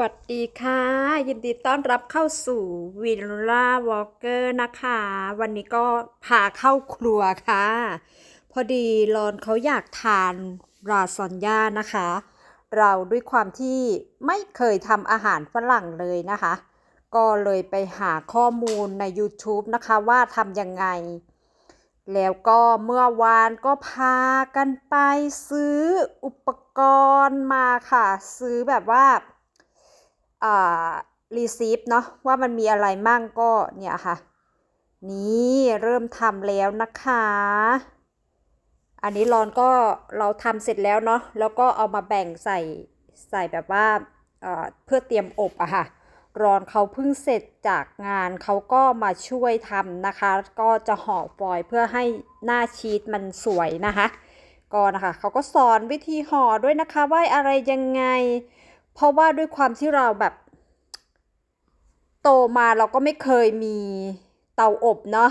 วัสดีค่ะ ยินดีต้อนรับเข้าสู่วิลล่าวอล์กเกอร์นะคะ วันนี้ก็พาเข้าครัวค่ะ พอดีรอนเขาอยากทานราซอนย่านะคะ เราด้วยความที่ไม่เคยทำอาหารฝรั่งเลยนะคะ ก็เลยไปหาข้อมูลใน YouTube นะคะว่าทำยังไง แล้วก็เมื่อวานก็พากันไปซื้ออุปกรณ์มาค่ะ ซื้อแบบว่า รีซีฟเนาะว่ามันมีอะไรมั่งก็เนี่ยค่ะ นี่เริ่มทำแล้วนะคะ อันนี้รอนก็เราทำเสร็จแล้วเนาะแล้วก็เอามาแบ่งใส่ใส่แบบว่าเพื่อเตรียมอบอะค่ะรอนเขาเพิ่งเสร็จจากงานเขาก็มาช่วยทำนะคะ ก็จะห่อฟอยเพื่อให้หน้าชีสมันสวยนะคะ ก็นะคะเขาก็สอนวิธีห่อด้วยนะคะว่าอะไรยังไง เพราะว่าด้วยความที่เราแบบ โตมาเราก็ไม่เคยมีเตาอบเนาะ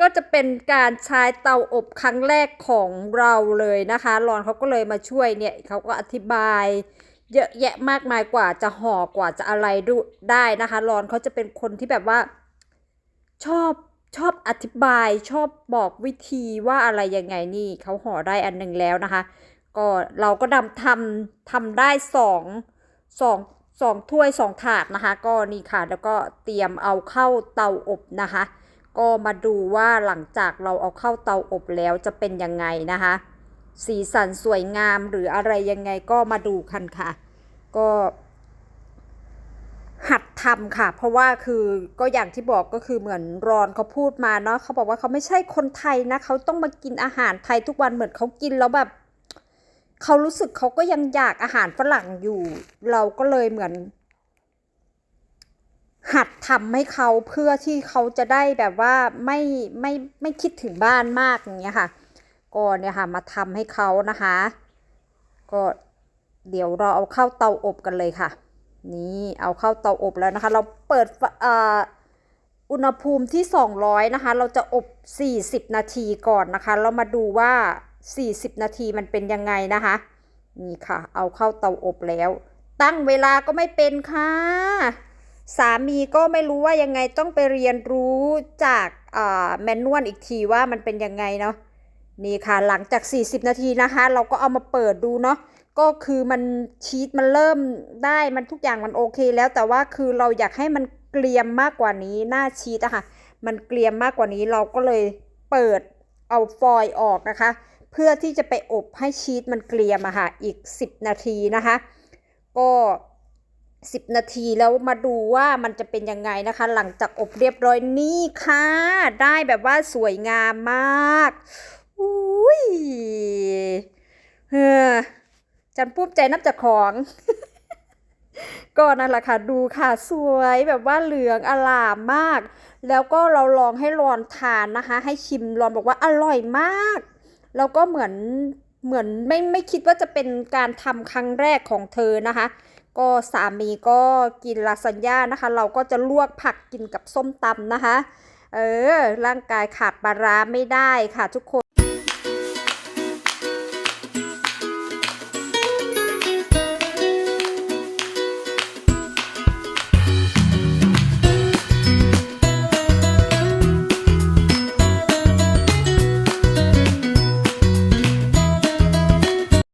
ก็จะเป็นการใช้เตาอบครั้งแรกของเราเลยนะคะรอนเขาก็เลยมาช่วยเนี่ยเขาก็อธิบาย เยอะแยะมากมายกว่าจะห่อกว่าจะอะไรดูได้นะคะรอนเขาจะเป็นคนที่แบบว่า ชอบชอบอธิบายชอบบอกวิธีว่าอะไรยังไงนี่เขาห่อได้อันหนึ่งแล้วนะคะ ก็เราก็ดำทำทำได้สองสองสองถ้วยสองถาดนะคะ ก็นี่ค่ะแล้วก็เตรียมเอาเข้าเตาอบนะคะ ก็มาดูว่าหลังจากเราเอาเข้าเตาอบแล้วจะเป็นยังไงนะคะ สีสันสวยงามหรืออะไรยังไงก็มาดูกันค่ะ ก็ หัดทำค่ะ เพราะว่าคือก็อย่างที่บอกก็คือเหมือนรอนเขาพูดมาเนาะเขาบอกว่าเขาไม่ใช่คนไทยนะเขาต้องมากินอาหารไทยทุกวันเหมือนเขากินแล้วแบบ เขารู้สึกเขาก็ยังอยากอาหารฝรั่งอยู่ เราก็เลยเหมือน หัดทำให้เขาเพื่อที่เขาจะได้แบบว่าไม่ไม่ไม่คิดถึงบ้านมากอย่างเงี้ยค่ะ ก็เนี่ยค่ะมาทำให้เขานะคะ ก็เดี๋ยวเราเอาเข้าเตาอบกันเลยค่ะ นี่เอาเข้าเตาอบแล้วนะคะ เราเปิดอุณหภูมิที่ 200 นะคะ เราจะอบ 40 นาทีก่อนนะคะ เรามาดูว่า 40 นาทีมันเป็นยังไงนะคะ นี่ค่ะ เอาเข้าเตาอบแล้ว ตั้งเวลาก็ไม่เป็นค่ะ สามีก็ไม่รู้ว่ายังไงต้องไปเรียนรู้จากแมนนวลอีกทีว่ามันเป็นยังไงเนาะนี่ค่ะหลังจาก 40 นาทีนะคะ เราก็เอามาเปิดดูเนาะก็คือมันชีสมันเริ่มได้มันทุกอย่างมันโอเคแล้วแต่ว่าคือเราอยากให้มันเกรียมมากกว่านี้หน้าชีสอะค่ะ มันเกรียมมากกว่านี้เราก็เลยเปิดเอาฟอยล์ออกนะคะ พื่อที่จะไปอบให้ชีสมันเกรียมอะค่ะอีก 10 นาทีนะคะ ก็ 10 นาทีแล้วมาดูว่ามันจะเป็นยังไงนะคะ หลังจากอบเรียบร้อยนี่ค่ะ ได้แบบว่าสวยงามมากอุ้ยเฮ้อจันปุ้มใจนับจากของ ก็นั่นแหละค่ะดูค่ะสวยแบบว่าเหลืองอลามมาก แล้วก็เราลองให้รอนทานนะคะ ให้ชิมรอนบอกว่าอร่อยมาก แล้วก็เหมือนเหมือนไม่ไม่คิดว่าจะเป็นการทำครั้งแรกของเธอนะคะ ก็สามีก็กินลาซานญ่านะคะ เราก็จะลวกผักกินกับส้มตำนะคะ เออ ร่างกายขาดปลาร้าไม่ได้ค่ะทุกคน